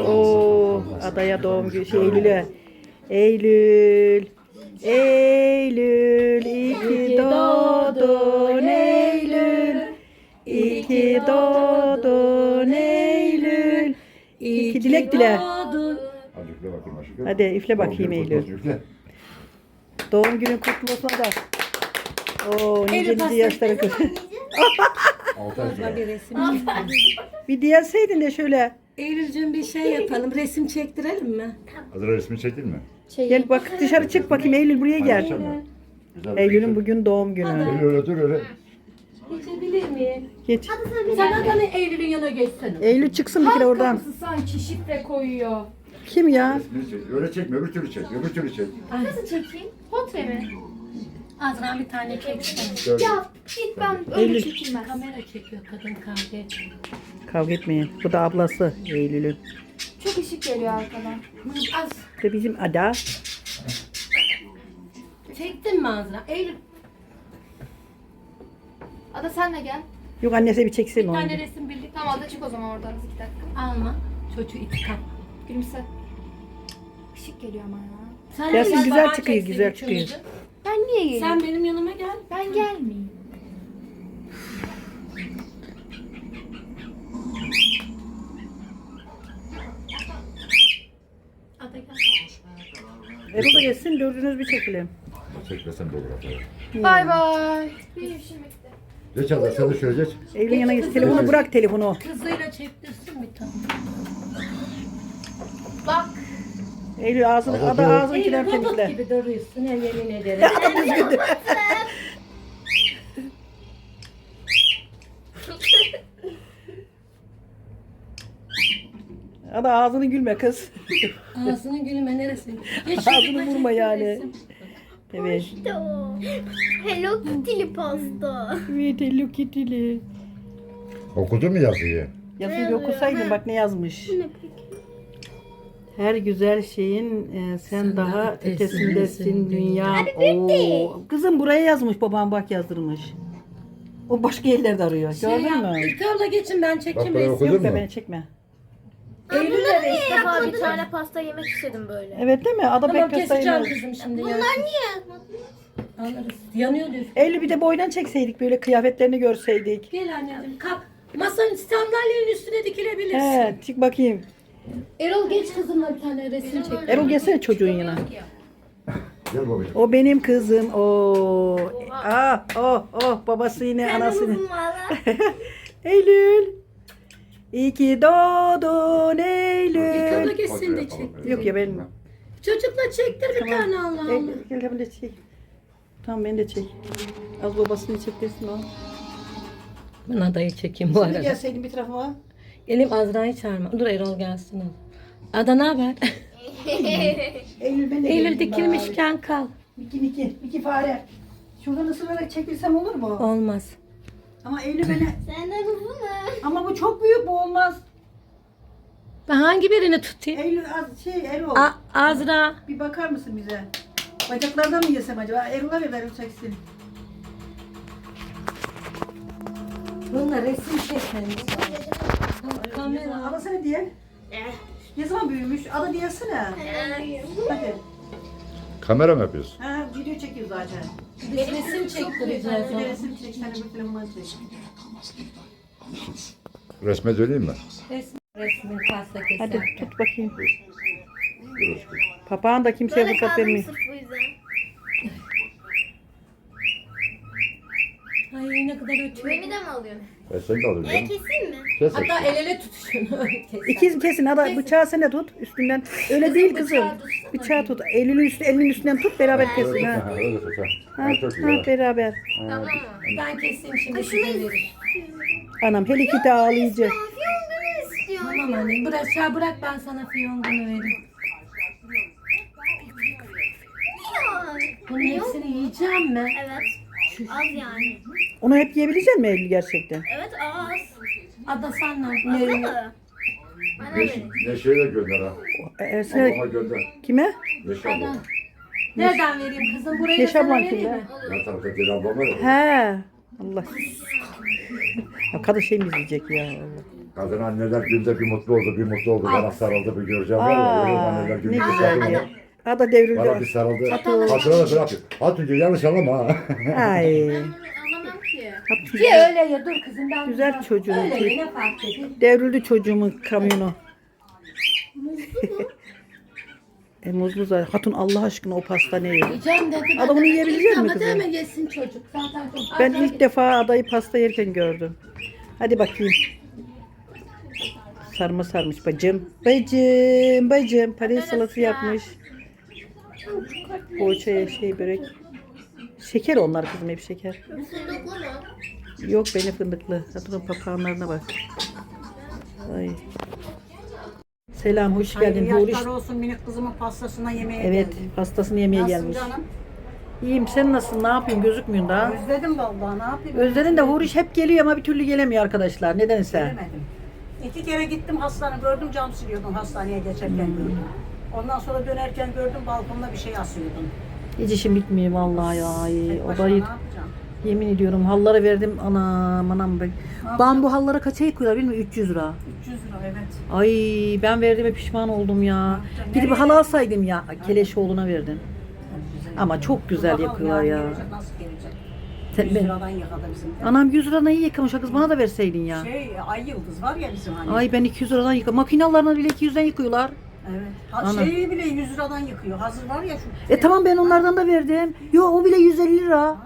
Oo, adaya doğum günü şey Eylül'e. Eylül. Eylül iyi ki doğdun Eylül. İyi ki doğdun Eylül. İyi ki dilek dile. Hadi üfle bakayım aşkım. Hadi üfle bakayım Eylül. Doğum günün kutlu olsun da. Oo nice nice yaşlara kız. Bir resim. Bir diyeseydin de şöyle. Eylül'cüm bir şey yapalım. Resim çektirelim mi? Hazır resmi çektin mi? Gel bak dışarı çık bakayım Eylül buraya gel. Güzel bir Eylül'ün şey. bugün doğum günü. Öyle öyle dur öyle. Geçebilir miyim? Geç. Sen adamı Eylül'ün yanına geçsene. Eylül çıksın bir kere oradan. Kapısı sanki şifre koyuyor. Kim ya? Resmini çek. Öyle çekme öbür türlü çek. Öbür türlü çek. Nasıl çekeyim? Portre mi? Azra bir tane çeksene. Şöyle. Ya git ben öyle Eylül. çekilmez. Kamera çekiyor kadın kavga etmiyor. Kavga etmeyin. Bu da ablası Eylül'ün. Çok ışık geliyor arkadan. Az Bu da bizim Ada. çektin mi Azra? Eylül Ada sen de gel. Yok annesi bir çeksin bir onu. tane resim birlikte Tamam Ada çık o zaman oradan iki dakika. alma. Çocuğu itikam. Gülümse. Işık geliyor ama ya. Sen de güzel çıkıyor, çeksin güzel çıkıyor. Niye geleyim? Sen benim yanıma gel. Ben gelmeyeyim. Ada gel. Erol da gelsin dördünüz bir çekelim. Çekmesem de olur hatta. Bay bay. Benim işim bitti. Geç abla sen de şöyle geç. Geç. Telefonu bırak telefonu. Kızıyla çektirsin bir tane. Bak. Eylül ağzını, Ada ada dur. ağzındakiler Eylül robot temizle. gibi duruyorsun ya yemin ederim. Ada ağzını gülme kız. Ağzının gülme neresi? Geç Ağzını vurma yani. Evet. Hello Kitty'li pasta. Evet Hello Kitty'li. Okudun mu yazıyı? Yazıyı bir okusaydın bak ne yazmış. Her güzel şeyin e, sen, daha ötesindesin ötesindesin dünya. Oo, kızım buraya yazmış babam bak yazdırmış. O başka yerlerde arıyor. Şey Gördün mü? İlk abla geçin ben Bak çekeyim resim. okudun Yok be mu? beni çekme. Eylül'le İlk ilk defa bir tane pasta yemek istedim böyle. Evet değil mi? Ada Tamam pek kızım şimdi. Bunlar ya. niye? Alırız. Yanıyor diyor. Eylül bir de boydan çekseydik böyle kıyafetlerini görseydik. Gel anneciğim kalk. Masanın sandalyenin üstüne dikilebilirsin. He, çık bakayım. Erol geç kızımla bir tane resim çek. Erol gelsene çocuğun yanına. Gel babacığım. O benim kızım. O. Ah, oh, oh babası yine anası yine. Eylül. İyi ki doğdun Eylül. geçsin de çek. Yok ya ben. Çocukla çektir bir tane Allah gel gel de çek. Tamam beni de çek. Az babasını çektirsin o. Ben adayı çekeyim bu Sen de arada. gelseydin bir tarafa. Elim Azra'yı çağırma. Dur Erol gelsin. Ada ne haber? Eylül ben de Eylül geleyim bari. dikilmişken kal. Miki Miki. Miki fare. Şuradan ısırarak çekilsem olur mu? Olmaz. Ama Eylül beni... Senden uzun mu? Ama bu çok büyük bu olmaz. Ben hangi birini tutayım? Eylül az şey Erol. A Azra. Bir bakar mısın bize? Bacaklardan mı yesem acaba? Erol'a ver Erol çeksin. Bununla resim çekmemiz Kamera. Ada sana diye. Ne zaman büyümüş? Ada diyesene. Hadi. Kamera mı yapıyorsun? Ha, video çekiyor zaten. Biz resim çektireceğiz Bir de resim çek, sen de bir çek. Resme söyleyeyim mi? Resim, resmin pasta Hadi keser. tut bakayım. Dur aşkım. Papağan da kimseye Böyle kaldım vermiyor. sırf bu yüzden. Ay ne kadar ötüyor. Beni de mi alıyorsun? E sen de alır E canım. keseyim mi? Kes Hatta aşkım. el ele tutuşun. İkiz kesin ada bıçağı sen de tut üstünden. Öyle değil kızım. bıçağı tutsana. Bıçağı tut. Elinin üstü, elinin üstünden tut beraber kesin Öyle, ha. ha, öyle tut ha. Ha, Ha, çok iyi. ha, ha. beraber. Tamam mı? Ben keseyim şimdi size veririm. Anam her iki de ağlayacak. Fiyongunu istiyorum. Tamam annem bırak, aşağı bırak ben sana fiyongunu vereyim. Bunun hepsini yiyeceğim mi? Evet. Az yani. Onu hep yiyebilecek mi Eylül gerçekten? Evet az. Ada sen ne Az yapıyorsun? mı? Bana Neş, verin. Neşe'ye de gönder ha. Ee, sen- Babama gönder. kime? Neşe abla. Nereden vereyim kızım? Burayı da Neşe sana ablan vereyim kimde? mi? Ben tarafta Celal ablam var ya. He. Allah. Ya kadın şey mi izleyecek ya Allah. Kadın anneler günde bir mutlu oldu, bir mutlu oldu. Bana sarıldı, bir göreceğim var ya. Öyle Aa, anneler ne günde bir güzel sarıldı. ya. Ada Bana bir devrildi. sarıldı. Hatuna da bırak. Hatucu yanlış anlama ha. Ay. Ki. Öyle ya dur kızım ben. Güzel çocuğum. Öyle yine fark edin. Devrildi çocuğumun kamyonu. e muzlu zaten. Hatun Allah aşkına o pasta ne yiyor? Yiyeceğim dedi. Ada bunu yiyebilecek mi Ama kızım? hemen yesin çocuk. Zaten Ben ilk defa adayı pasta yerken gördüm. Hadi bakayım. Sarma sarmış bacım. Bacım, bacım. Patates salatası yapmış. Poğaçaya şey börek. Şeker onlar kızım hep şeker. Yok beni fındıklı. Hatun papağanlarına bak. Ay. Selam hoş geldin. Hayırlı Huriş. yaşlar olsun minik kızımın pastasına yemeğe Evet geldim. pastasını yemeye Nasılsın gelmiş. canım? İyiyim sen nasılsın? Ne yapıyorsun? Gözükmüyorsun daha. Özledim vallahi ne yapayım? Özledin de Huriş hep geliyor ama bir türlü gelemiyor arkadaşlar. Nedense. Gelemedim. İki kere gittim hastane gördüm cam siliyordum hastaneye geçerken gördüm. Ondan sonra dönerken gördüm balkonda bir şey asıyordun. Hiç işim bitmiyor vallahi ya. Ay, Tek o başına da ne? Yemin ediyorum hallara verdim. Anam anam. be. Bambu hallara kaça yıkıyorlar bilmiyorum 300 lira. 300 lira evet. Ay ben verdiğime pişman oldum ya. yapacaksın? Gidip Nereye halı alsaydım ya. Keleşoğlu'na verdim. Ama çok güzel Bakalım yakıyorlar yarın ya. gelecek, Nasıl gelecek? Sen- 100 ben- liradan yıkadı bizim. de. Anam 100 liradan iyi yıkamış. Ha Kız bana da verseydin ya. Şey ay yıldız var ya bizim hani. Ay ben 200 liradan yıka. Makinalarını bile 200'den yıkıyorlar. Evet. Ha, Ana. şeyi bile 100 liradan yıkıyor. Hazır var ya şu. E tamam ben onlardan da verdim. Yo o bile 150 lira.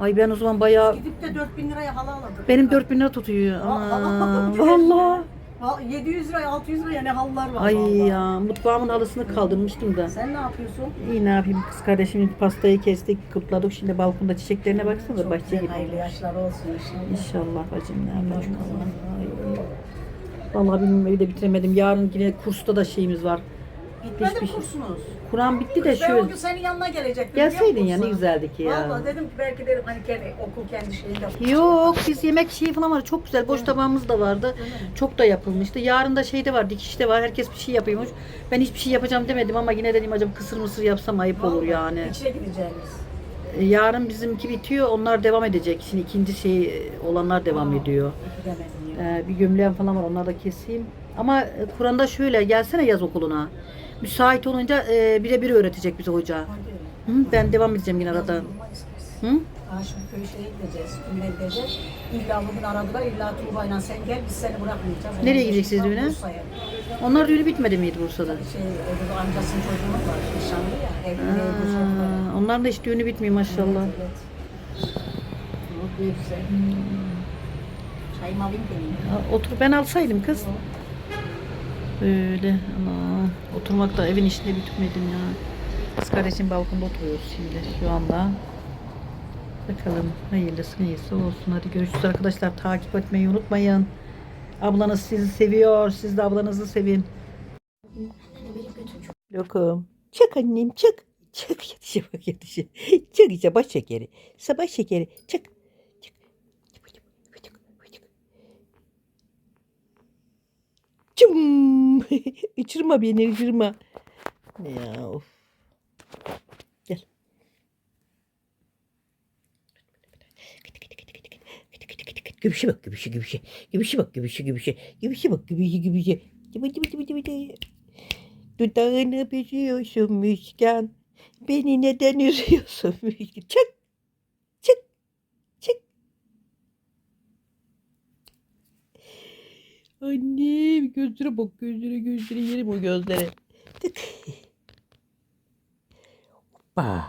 Ay ben o zaman bayağı Gidip de 4000 liraya halı alırdık. benim 4000 lira tutuyor. Ana vallahi. Ha, 700 liraya 600 liraya ne halılar var Ay vallahi. ya mutfağımın halısını kaldırmıştım da. Sen ne yapıyorsun? İyi ne yapayım kız kardeşimin pastayı kestik, kutladık. Şimdi balkonda çiçeklerine baksana Çok bahçe güzel, gibi. hayırlı yaşlar olsun inşallah. İnşallah bacım ne. Ay. Vallahi bilmiyorum evi de bitiremedim. Yarın yine kursta da şeyimiz var. Bitmedi Hiçbir mi şey- kursunuz? Kur'an bitti de Ben o şöyle. gün senin yanına gelecektim. Gelseydin ya ne güzeldi ki ya. Vallahi dedim ki belki dedim hani kendi, okul kendi şeyinde. Yok biz yemek şeyi falan var. Çok güzel. Boş tabağımız da vardı. Çok da yapılmıştı. Yarın da şey de var. Dikiş de var. Herkes bir şey yapıyormuş. Ben hiçbir şey yapacağım demedim ama yine dedim acaba kısır mısır yapsam ayıp olur Vallahi yani. İçine gideceğimiz. E, Yarın bizimki bitiyor. Onlar devam edecek. Şimdi ikinci şey e, olanlar devam ediyor. Gidemedim ya. Ee, bir gömleğim falan var. Onları da keseyim. Ama e, Kur'an'da şöyle gelsene yaz okuluna. Müsait olunca e, birebir öğretecek bize hoca. Hı, ben devam edeceğim yine arada. Hı? Aa, şimdi köy şeye gideceğiz, düğüne gideceğiz. İlla bugün aradılar, illa Tuğba'yla sen gel, biz seni bırakmayacağız. Nereye gideceksiniz düğüne? Bursa'ya. Onlar düğünü bitmedi miydi Bursa'da? Şey, öbür amcasının çocuğumuz var, nişanlı ya. Aa, onların da hiç düğünü bitmiyor maşallah. Evet. Bu bir güzel. Çayımı alayım. Aa, Otur ben alsaydım kız. Böyle ama oturmak da evin içinde bitirmedim ya. Kız kardeşim balkonda oturuyoruz şimdi şu anda. Bakalım hayırlısı neyse olsun. Hadi görüşürüz arkadaşlar. Takip etmeyi unutmayın. Ablanız sizi seviyor. Siz de ablanızı sevin. Lokum. Çık annem çık. Çık yatışa bak yatışa. Çık işte baş şekeri. Sabah şekeri. Çık. Çık, çık, çık, çık, çık. Çum. Uçurma beni uçurma. Ya of. Gel. Gümüşe bak gümüşe gümüşe. Gümüşe bak gümüşe gümüşe. Gümüşe bak gümüşe gümüşe. Cıbı cıbı cıbı cıbı. Dudağını büzüyorsun müşken. Beni neden üzüyorsun? Çık. Çık. Çık. Annem gözlere bak gözlere gözlere yerim o gözlere. Tık. Hoppa.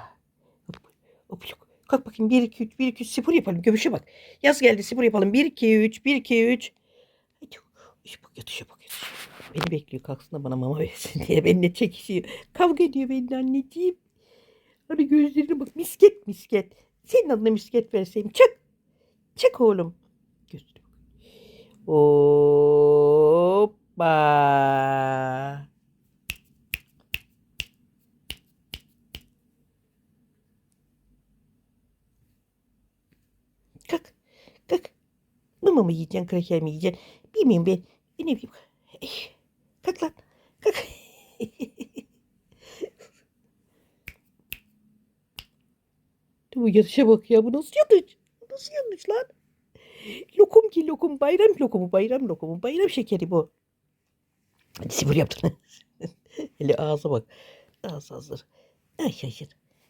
Hop, hop, yok. Kalk bakayım 1 2 3 1 2 3 spor yapalım. Göbüşe bak. Yaz geldi spor yapalım. 1 2 3 1 2 3. Hadi. Bak yatışa bak. Beni bekliyor kalksın da bana mama versin diye. Benimle çekişiyor. Kavga ediyor benimle anneciğim. Hadi gözlerine bak. Misket misket. Senin adına misket verseyim. Çık. Çık oğlum. Hoppa. Kalk. Kalk. Mama mı yiyeceksin, kraker mi yiyeceksin? Bilmiyorum ben. Ben ne bileyim. Ey, Kalk lan. Kalk. bu yatışa bak ya. Bu nasıl? Bu nasıl yatış lan? Lokum ki lokum. Bayram lokumu. Bayram lokumu. Bayram şekeri bu. Spor yaptın. Hele ağza bak. Ağız hazır. Ay hayır.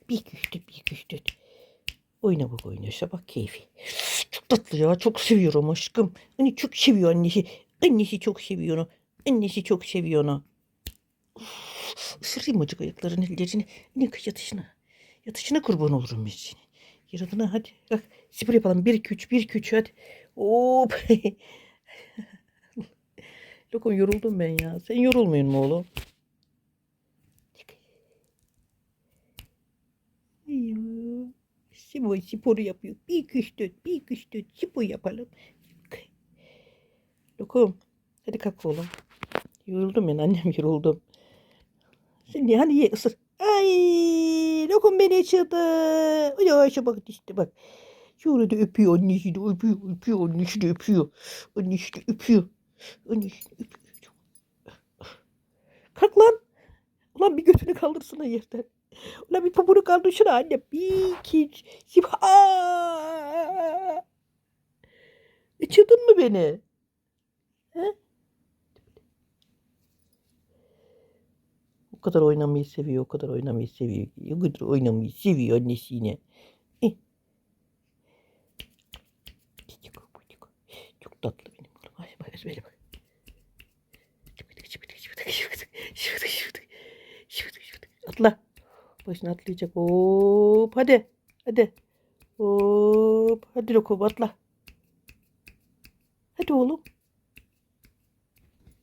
Bir güçtü bir güçtü. Oyna bak. İşte bak keyfi. Çok tatlı ya. Çok seviyorum aşkım. Hani çok seviyor annesi. Annesi çok seviyor onu. Annesi çok seviyor onu. Isırayım acık ayaklarını ellerini. Ne yatışına. Yatışına kurban olurum ben seni. Yaradına hadi. Bak spor yapalım. 1 2 3 1 2 3 hadi. Hop. Lokum yoruldum ben ya. Sen yorulmuyorsun mu oğlum? Spor, sporu yapıyor. Bir iki dört, bir iki üç dört spor yapalım. Lokum. Hadi kalk oğlum. Yoruldum ben annem yoruldum. Niye hani ye ısır. Ay lokum beni çıldı. Ya şu bak işte bak. Şöyle de öpüyor annesi de öpüyor öpüyor annesi de öpüyor. Annesi de öpüyor. Annesi de öpüyor. Kalk lan. Ulan bir götünü kaldırsana yerden. Ulan bir poponu kaldırsana anne. Bir iki. Sip. Aa! Içirdin mi beni? He? O kadar oynamayı seviyor, o kadar oynamayı seviyor. O kadar oynamayı seviyor annesi yine. Eh. Çok tatlı benim oğlum. Ay bak bak. Atla. Başına atlayacak. Hop hadi. Hadi. Hop. Hadi Lokum atla. Hadi oğlum.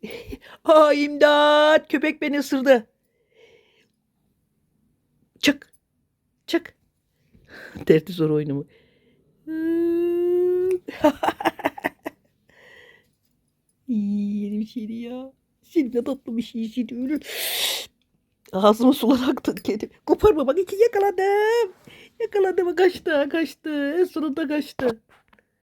Aa imdat. Köpek beni ısırdı. Çık. Çık. Derdi zor oyunumu. İyi şeydi ya. Senin ne tatlı bir şeysin öyle. Ağzıma sular aktı kedi. Koparma bak iki yakaladım. Yakaladım kaçtı kaçtı. En sonunda kaçtı.